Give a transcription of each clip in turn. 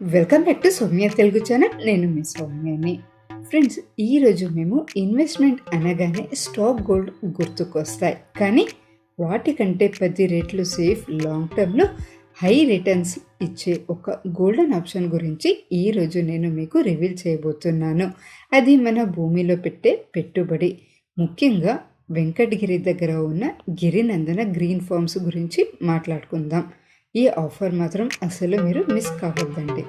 Welcome back to Soumya Telugu channel. నేను మీ సౌమ్యని. Friends ఈరోజు మేము ఇన్వెస్ట్మెంట్ అనగానే స్టాక్ గోల్డ్ గుర్తుకొస్తాయి. కానీ వాటికంటే పది రేట్లు సేఫ్ లాంగ్ టర్మ్లో హై రిటర్న్స్ ఇచ్చే ఒక గోల్డెన్ ఆప్షన్ గురించి ఈరోజు నేను మీకు రివీల్ చేయబోతున్నాను. అది మన భూమిలో పెట్టే పెట్టుబడి. ముఖ్యంగా వెంకటగిరి దగ్గర ఉన్న గిరినందన గ్రీన్ ఫార్మ్స్ గురించి మాట్లాడుకుందాం. ఈ ఆఫర్ మాత్రం అసలు మీరు మిస్ కావద్దండి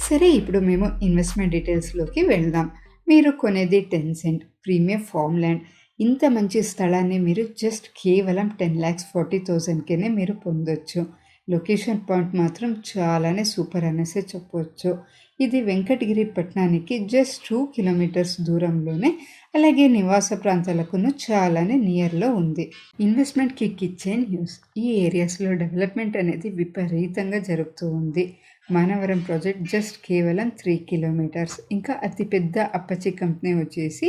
సరే ఇప్పుడు మేము ఇన్వెస్ట్మెంట్ డీటెయిల్స్లోకి వెళ్దాం. మీరు కొనేది ten cent premium farm land ఇంత మంచి స్థలాన్ని మీరు జస్ట్ కేవలం టెన్ ల్యాక్స్ ఫార్టీ థౌజండ్కేనే మీరు పొందొచ్చు. లొకేషన్ పాయింట్ మాత్రం చాలానే సూపర్ అనేసే చెప్పవచ్చు ఇది వెంకటగిరి పట్టణానికి జస్ట్ టూ కిలోమీటర్స్ దూరంలోనే అలాగే నివాస ప్రాంతాలకును చాలానే నియర్లో ఉంది. ఇన్వెస్ట్మెంట్ కిక్ ఇచ్చే న్యూస్ ఈ ఏరియాస్లో డెవలప్మెంట్ అనేది విపరీతంగా జరుగుతూ ఉంది. మానవరం ప్రాజెక్ట్ జస్ట్ కేవలం త్రీ కిలోమీటర్స్ ఇంకా అతిపెద్ద అప్పచి కంపెనీ వచ్చేసి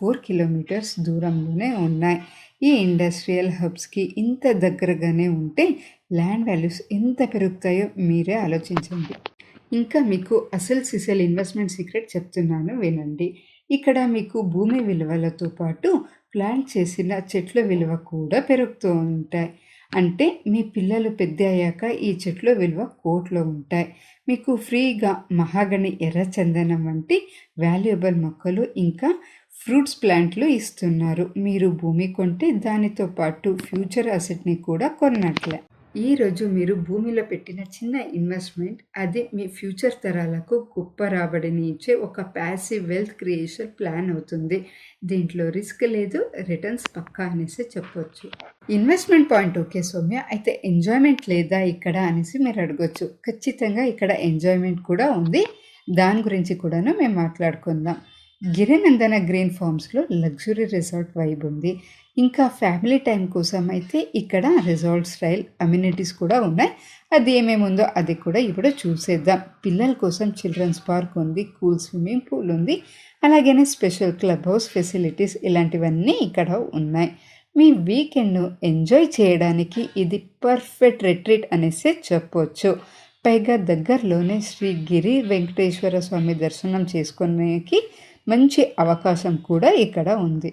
ఫోర్ కిలోమీటర్స్ దూరంలోనే ఉన్నాయి. ఈ ఇండస్ట్రియల్ హబ్స్కి ఇంత దగ్గరగానే ఉంటే ల్యాండ్ వాల్యూస్ ఎంత పెరుగుతాయో మీరే ఆలోచించండి. ఇంకా మీకు అసలు సిసల్ ఇన్వెస్ట్మెంట్ సీక్రెట్ చెప్తున్నాను వినండి. ఇక్కడ మీకు భూమి విలువలతో పాటు ప్లాంట్ చేసిన చెట్ల విలువ కూడా పెరుగుతూ ఉంటాయి. అంటే మీ పిల్లలు పెద్ద అయ్యాక ఈ చెట్ల విలువ కోట్లో ఉంటాయి. మీకు ఫ్రీగా మహాగణి ఎర్రచందనం వంటి వాల్యుయబుల్ మొక్కలు ఇంకా ఫ్రూట్స్ ప్లాంట్లు ఇస్తున్నారు. మీరు భూమి కొంటే దానితో పాటు ఫ్యూచర్ అసెట్ని కూడా కొన్నట్లే ఈరోజు మీరు భూమిలో పెట్టిన చిన్న ఇన్వెస్ట్మెంట్ అది మీ ఫ్యూచర్ తరాలకు గొప్ప రాబడిని ఇచ్చే ఒక ప్యాసివ్ వెల్త్ క్రియేషన్ ప్లాన్ అవుతుంది. దీంట్లో రిస్క్ లేదు రిటర్న్స్ పక్కా అనేసి చెప్పొచ్చు. ఇన్వెస్ట్మెంట్ పాయింట్ ఓకే సౌమ్య అయితే ఎంజాయ్మెంట్ లేదా ఇక్కడ అనేసి మీరు అడగొచ్చు. ఖచ్చితంగా ఇక్కడ ఎంజాయ్మెంట్ కూడా ఉంది. దాని గురించి కూడాను మేము మాట్లాడుకుందాం. గిరినందన గ్రీన్ ఫార్మ్స్లో లగ్జరీ రిసార్ట్ వైబ్ ఉంది. ఇంకా ఫ్యామిలీ టైం కోసం అయితే ఇక్కడ రిసార్ట్ స్టైల్ అమ్యూనిటీస్ కూడా ఉన్నాయి. అది ఏమేమి ఉందో అది కూడా ఇప్పుడు చూసేద్దాం. పిల్లల కోసం చిల్డ్రన్స్ పార్క్ ఉంది కూల్ స్విమ్మింగ్ పూల్ ఉంది అలాగనే స్పెషల్ క్లబ్ హౌస్ ఫెసిలిటీస్ ఇలాంటివన్నీ ఇక్కడ ఉన్నాయి. మీ వీకెండ్ను ఎంజాయ్ చేయడానికి ఇది పర్ఫెక్ట్ రిట్రీట్ అనేసి చెప్పవచ్చు పైగా దగ్గరలోనే శ్రీ గిరి వెంకటేశ్వర స్వామి దర్శనం చేసుకునేకి మంచి అవకాశం కూడా ఇక్కడ ఉంది.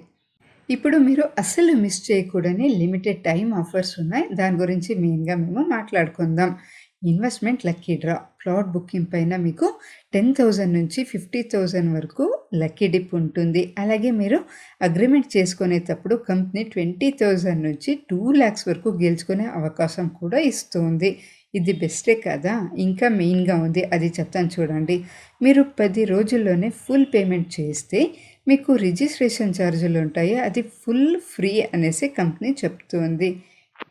ఇప్పుడు మీరు అసలు మిస్ చేయకూడని లిమిటెడ్ టైం ఆఫర్స్ ఉన్నాయి. దాని గురించి మెయిన్గా మేము మాట్లాడుకుందాం. Investment lucky draw. Plot booking పైన మీకు టెన్ థౌజండ్ నుంచి ఫిఫ్టీ థౌజండ్ వరకు లక్కీ డిప్ ఉంటుంది. అలాగే మీరు అగ్రిమెంట్ చేసుకునేటప్పుడు కంపెనీ ట్వంటీ థౌజండ్ నుంచి టూ ల్యాక్స్ వరకు గెలుచుకునే అవకాశం కూడా ఇస్తుంది. ఇది బెస్టే కదా? ఇంకా మెయిన్గా ఉంది అది చెప్తాను చూడండి. మీరు పది రోజుల్లోనే ఫుల్ పేమెంట్ చేస్తే మీకు రిజిస్ట్రేషన్ ఛార్జీలు ఉంటాయి అది ఫుల్ ఫ్రీ అనేసి కంపెనీ చెప్తుంది.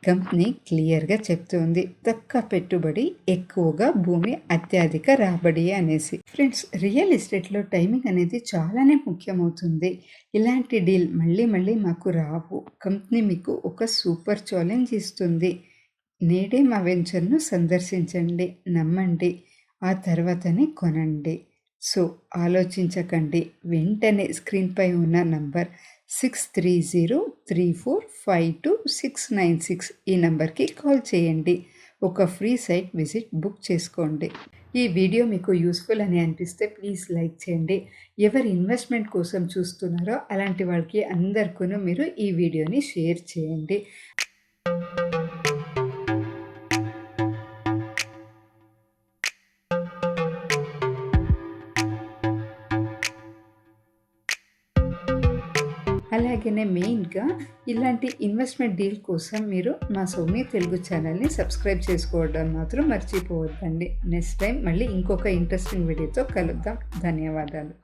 కంపెనీ క్లియర్గా చెప్తుంది తక్కువ పెట్టుబడి ఎక్కువగా భూమి అత్యధిక రాబడి అనేసి. ఫ్రెండ్స్ రియల్ ఎస్టేట్లో టైమింగ్ అనేది చాలానే ముఖ్యమవుతుంది. ఇలాంటి డీల్ మళ్ళీ మళ్ళీ మాకు రావు. కంపెనీ మీకు ఒక సూపర్ ఛాలెంజ్ ఇస్తుంది. నేడే మా వెంచర్ను సందర్శించండి నమ్మండి ఆ తర్వాతనే కొనండి. సో ఆలోచించకండి. వెంటనే స్క్రీన్పై ఉన్న number six three zero three four five two six nine six ఈ నంబర్కి కాల్ చేయండి. ఒక ఫ్రీ సైట్ విజిట్ బుక్ చేసుకోండి. ఈ వీడియో మీకు యూస్ఫుల్ అని అనిపిస్తే ప్లీజ్ లైక్ చేయండి. ఎవరు ఇన్వెస్ట్మెంట్ కోసం చూస్తున్నారో అలాంటి వాళ్ళకి అందరికీ మీరు ఈ వీడియోని షేర్ చేయండి. అలాగనే మెయిన్గా ఇలాంటి ఇన్వెస్ట్మెంట్ డీల్ కోసం మీరు మా సోమి తెలుగు ఛానల్ని సబ్స్క్రైబ్ చేసుకోవడం మాత్రం మర్చిపోవద్దండి. నెక్స్ట్ టైం మళ్ళీ ఇంకొక ఇంట్రెస్టింగ్ వీడియోతో కలుద్దాం. ధన్యవాదాలు.